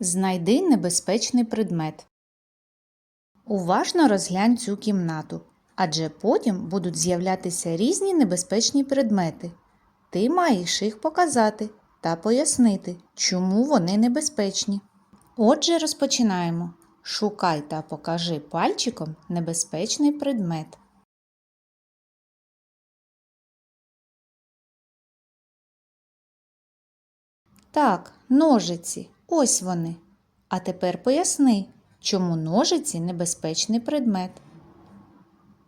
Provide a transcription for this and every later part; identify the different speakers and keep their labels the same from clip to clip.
Speaker 1: Знайди небезпечний предмет. Уважно розглянь цю кімнату, адже потім будуть з'являтися різні небезпечні предмети. Ти маєш їх показати та пояснити, чому вони небезпечні. Отже, розпочинаємо. Шукай та покажи пальчиком небезпечний предмет. Так, ножиці. Ось вони. А тепер поясни, чому ножиці небезпечний предмет.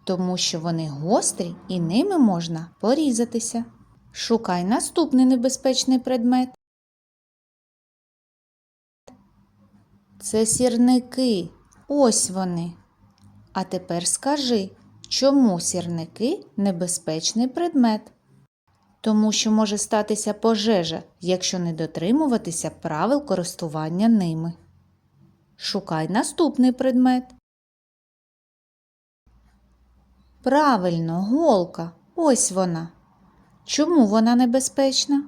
Speaker 1: Тому що вони гострі і ними можна порізатися. Шукай наступний небезпечний предмет. Це сірники. Ось вони. А тепер скажи, чому сірники небезпечний предмет? Тому що може статися пожежа, якщо не дотримуватися правил користування ними. Шукай наступний предмет. Правильно, голка. Ось вона. Чому вона небезпечна?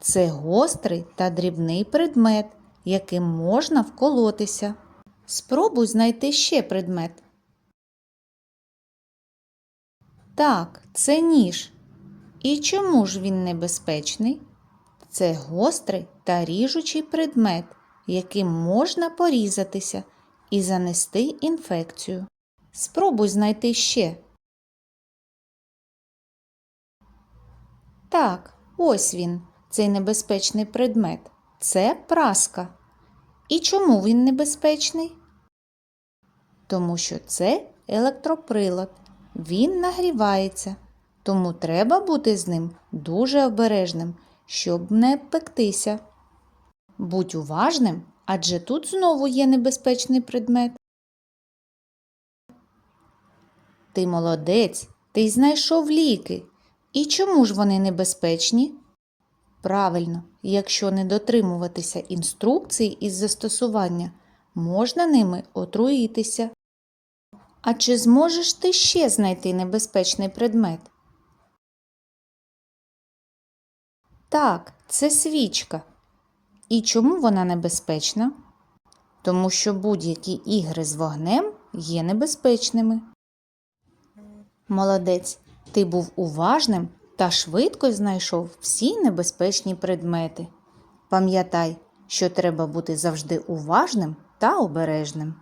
Speaker 1: Це гострий та дрібний предмет, яким можна вколотися. Спробуй знайти ще предмет. Так, це ніж. І чому ж він небезпечний? Це гострий та ріжучий предмет, яким можна порізатися і занести інфекцію. Спробуй знайти ще. Так, ось він, цей небезпечний предмет. Це праска. І чому він небезпечний? Тому що це електроприлад. Він нагрівається, тому треба бути з ним дуже обережним, щоб не пектися. Будь уважним, адже тут знову є небезпечний предмет. Ти молодець, ти знайшов ліки. І чому ж вони небезпечні? Правильно, якщо не дотримуватися інструкцій із застосування, можна ними отруїтися. А чи зможеш ти ще знайти небезпечний предмет? Так, це свічка. І чому вона небезпечна? Тому що будь-які ігри з вогнем є небезпечними. Молодець, ти був уважним та швидко знайшов всі небезпечні предмети. Пам'ятай, що треба бути завжди уважним та обережним.